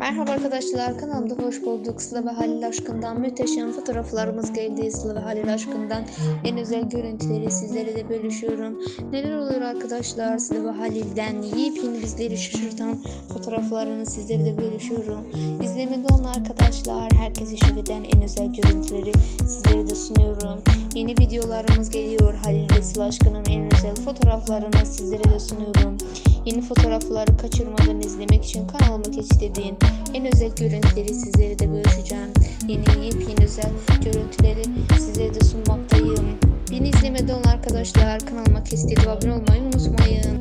Merhaba arkadaşlar kanalımda hoş bulduk. Sıla ve Halil Aşkın'dan müteşem fotoğraflarımız geldi. Sıla ve Halil Aşkın'dan en özel görüntüleri sizlere de bölüşüyorum. Neler oluyor arkadaşlar Sıla ve Halil'den yepyeni bizleri şaşırtan fotoğraflarını sizlere de bölüşüyorum. İzlemede olan arkadaşlar herkesi şok eden en özel görüntüleri sizlere de sunuyorum. Yeni videolarımız geliyor. Halil ve Sıla Aşkın'ın en fotoğraflarını sizlere de sunuyorum. Yeni fotoğrafları kaçırmadan izlemek için kanalıma geçtiğim en özel görüntüleri sizlere de bölüşeceğim. Yeni yepyeni özel görüntüleri sizlere de sunmaktayım. Beni izlemede olan arkadaşlar kanalıma kestirip abone olmayı unutmayın.